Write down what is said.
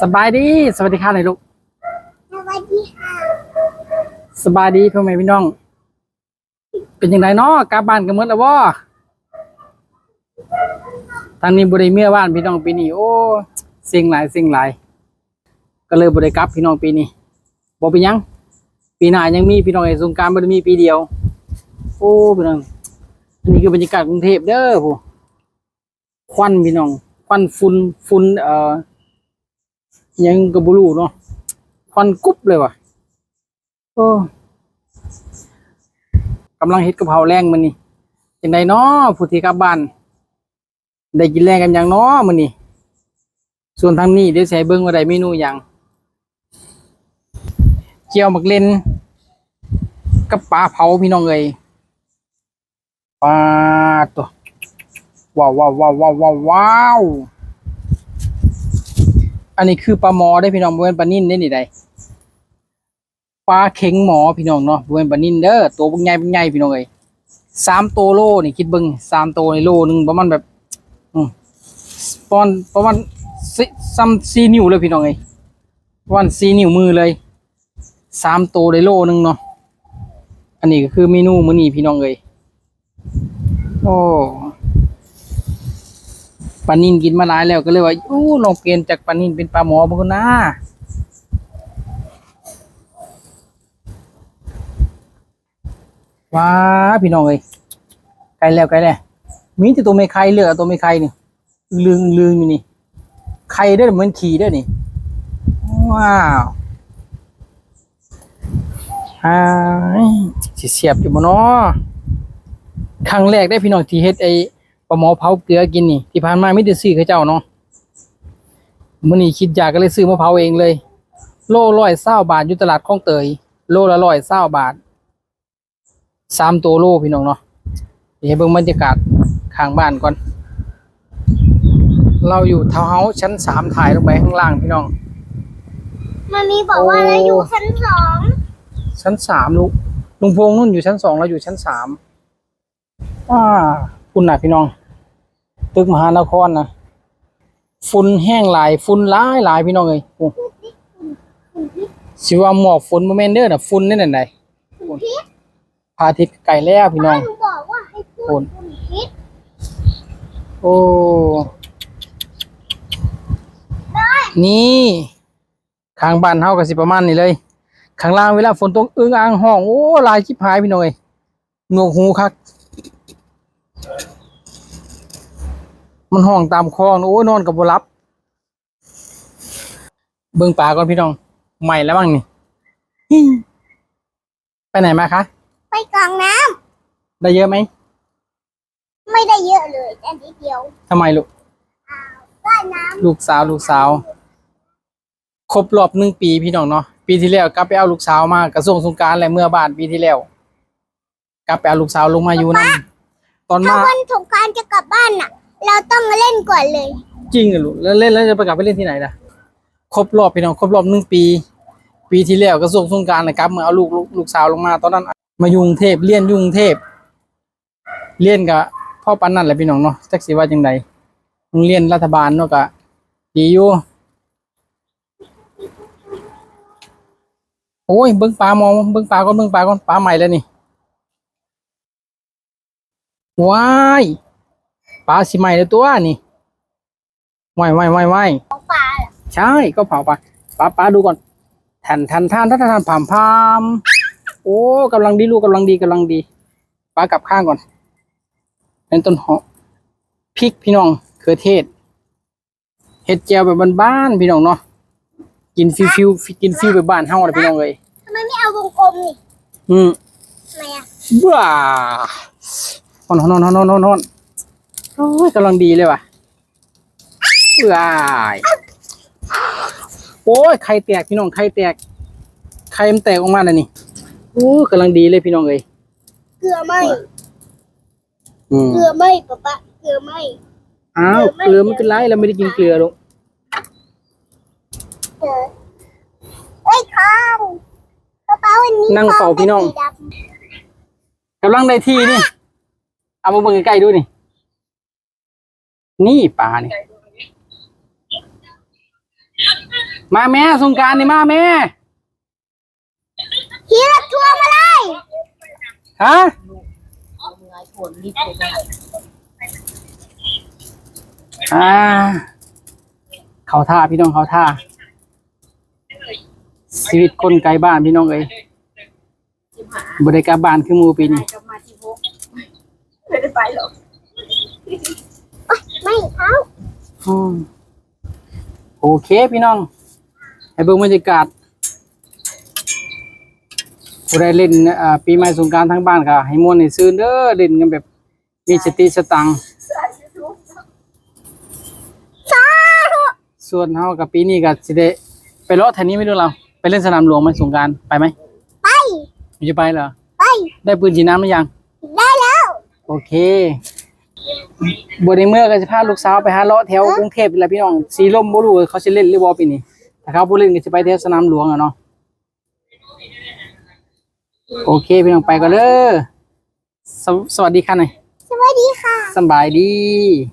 สบายดี สวัสดีค่ะเลยลูก สวัสดีค่ะ สบายดีพ่อแม่พี่น้อง เป็นยังไงเนาะกลับบ้านกันหมดแล้วบ่ทางนี้บริเมียบ้านพี่น้องปีนี้โอ้เสิ่งหลายสิ่งหลาย ก็เลยบริกลับพี่น้องปีนี้บ่เป็นหยัง ปีหน้ายังมีพี่น้องไอ้สงกรารบ่ได้มีปีเดียว โอ้พี่น้องอันนี้คือบรรยากาศกรุงเทพเด้อผู้ควันพี่น้องควันฝุ่นฝุ่นเอ่อห ยังก็บ่รู้เนาะควันกุ๊บเลยว่ะโอ้กำลังเฮ็ดกะเพราแรงมันนี่จังไดเนาะผู้ที่กลับบ้าน ได้กินแรงกันอย่างเนาะมันนี่ส่วนทางนี้เดี๋ยวสิใส่เบิ่งว่าได้เมนูหยังเจียวมักเล่นกับปลาเผาพี่น้องเอ้ยปลาตัวว้าวว้าวว้าวว้าวว้าวว้าว อันนี้คือปลาหมอได้พี่น้องบ่แม่นปลานิ่นได้นี่ได้ปลาเข็งหมอพี่น้องเนาะบริเวณปลานิ่นเด้อตัวเป็นใหญ่เป็นใหญ่พี่น้องเอ้ยสามตัวโลนี่คิดเบิ่งสามตัวในโลหนึงประมาณแบบอืมประมาณประมาณซัมสี่นิ้วเลยพี่น้องเอ้ยประมาณซีนิ้วมือเลยสามตัวในโลหนึงเนาะอันนี้ก็คือเมนูมื้อนี้พี่น้องเอ้ยโอ้ ลานินกินมาหลายแล้วก็เลยว่าโอ้ลองเปลี่ยนจากปลานินเป็นปลาหมอบางคนนะว้าพี่น้องเอ้ยไกลแล้วไกลแล้วมีแต่ตัวไม่ไข่เหลือตัวไม่ไข่นี่ลืงลืงอยู่นี่ไข่ได้เหมือนขี่ได้นี่ว้าวฮ่าเสียบอยู่บ่เนาะครั้งแรกได้พี่น้องที่เฮ็ดไอ ปลาหมอเผาเกลือกินนี่ที่ผ่านมาไม่ได้ซื้อเขาเจ้าเนาะมื้อนี้คิดอยากก็เลยซื้อมาเผาเองเลย โลร้อยเศร้าบาทอยู่ตลาดคลองเตย โลละร้อยเศร้าบาทสามตัวโลพี่น้องเนาะเดี๋ยวให้เบิ่งบรรยากาศข้างบ้านก่อน เราอยู่ทาวน์เฮาส์ชั้นสามถ่ายลงไปข้างล่างพี่น้องมันมีบอกว่าโอ้เราอยู่ชั้นสองชั้นสามลุงลุงพงษ์นุ่นอยู่ชั้นสองเราอยู่ชั้นสามว้าคุณน่ะพี่น้อง ตึกมหานครนะฝุ่นแห้งหลายฝุ่นหลายหลายพี่น้องเอ้ยโอ้สิว่าหมอกฝนโมเมนเดอร์น่ะฝุ่นนี่นั่นไหนฝุ่นพระอาทิตย์ไกลแล้วพี่น้องหนูบอกว่าให้พูโอ้ดคุณคิดโอ้นี่ข้างบ้านเฮาก็สิประมาณนี้เลยข้างล่างเวลาฝนตกอึ้งอ่างห้องโอ้ลายชิบหายพี่น้องเอ้ยหนวกหูคัก มันห้องตามคลองโอ้ยนอนกับบ่รับ เบิ่งป่าก่อนพี่น้อง ใหม่แล้วบ้างนี่ฮิ้งไปไหนมาคะ ไปกลางน้ได้เยอะไหมำไม่ได้เยอะเลยแต่นิดเดียวทำไมลูกได้น้ลูกสาวลูกสาว ครบรอบหนึ่งปีพี่น้องเนาะปีที่แล้วกลับไปเอาลูกสาวมากระทรวงสงกรารและเมื่อบานปีที่แล้ว กลับไปเอาลูกสาวลงมาอยู่นั่นตอนำถ้ามา วันสงกรารจะกลับบ้านน่ะ เราต้องเล่นก่อนเลย จริงเหรอลูกแล้วเล่นแล้วจะไปกลับไปเล่นที่ไหนล่ะครบรอบพี่น้องครบรอบหนึ่งปี ปีที่แล้วกระทรวงสงการนะครับมาเอาลูกลูกลูกสาวลงมา ตอนนั้น มายุงเทพเรียนยุงเทพเรียนกับพ่อปันนั่นแหละพี่น้องเนาะจักสิว่าจังใดโรงเรียนรัฐบาลเนาะก็ดีอยู่โอ้ยเบิ้งปลามองเบิ้งปลาก่อนเบิ้งปลาก่อนปลาใหม่แล้วนี่ว้าย ปลาสิใหม่แล้วตัวนี่ว่ายว่ายว่ายว่ายของปลาเหรอใช่ก็เผาปลาปลาปลาดูก่อนแทนแทนท่านท่านท่านผามพามโอ้กำลังดีลูกกำลังดีกำลังดีปลากลับข้างก่อนเป็นต้นหอมพริกพี่น้องเขือเทศเห็ดแจวแบบบ้านๆพี่น้องเนาะกินฟิวฟิวกินฟิวแบบบ้านเฮาเลยพี่น้องเลยทำไมไม่เอาวงกลมนี่อืมทำไมอะบ้าฮอนฮอนฮอนฮอนฮอนฮอน โอ้ยกำลังดีเลยว่ะว้ายโอ้ยไข่แตกพี่น้องไข่แตกไข่มันแตกออกมาแล้วนี่โอ้ยกำลังดีเลยพี่น้องเอ้ยเกลือไหมอืมเกลือไหมป๊าป๊าเกลือไหมอ้าวเกลือไม่เป็นไรเราไม่ได้กินเกลือหรอกเกลือเอ้ยข้าวป๊าป๊าวันนี้นั่งเฝ้าพี่น้องสีดำกำลังได้ที่นี่เอามาเบิ่งใกล้ๆดูนี่ นี่ปลานี่มาแม่สงกรารนี่มาแม่ขี่รถทัวร์มาเลยฮะอ่าเขาท่าพี่น้องเขาท่าชีวิตคนไกลบ้านพี่น้องเอ้ยบริการบ้านคือหมูปีนี้กลับมาที่พกไม่ได้ไปหรอก ไม่เอา อืมโอเคพี่น้อง ให้เบิ่งบรรยากาศผู้ใดเล่นอ่าปีใหม่สงกรารทั้งบ้านก็ให้ม่วนให้ซื่นเด้อเล่นกันแบบ มีสติสตังค์สายยูทูบสาธุส่วนเฮากับปีนี้ก็สิได้ไปเลาะแถวนี้ไม่รู้เรา ไปเล่นสนามหลวงไหมสงกรารไปไหมไปมึงจะไปเหรอไป ได้ปืนฉีดน้ำหรือยัง ได้แล้ว โอเค บในเมื่อก็จะพาลูกสาวไปหาเลาะแถวกรุงเทพนี่แหละพี่น้อง สีลมบ่รู้ว่าเขาสิเล่นหรือบ่ปีนี้ถ้าเขาบ่เล่นก็จะไปแถวสนามหลวงอะเนาะ โอเคพี่น้องไปกันเลยสวสวัสดีค่ะหน่อยสวัสดีค่ะ สำบายดี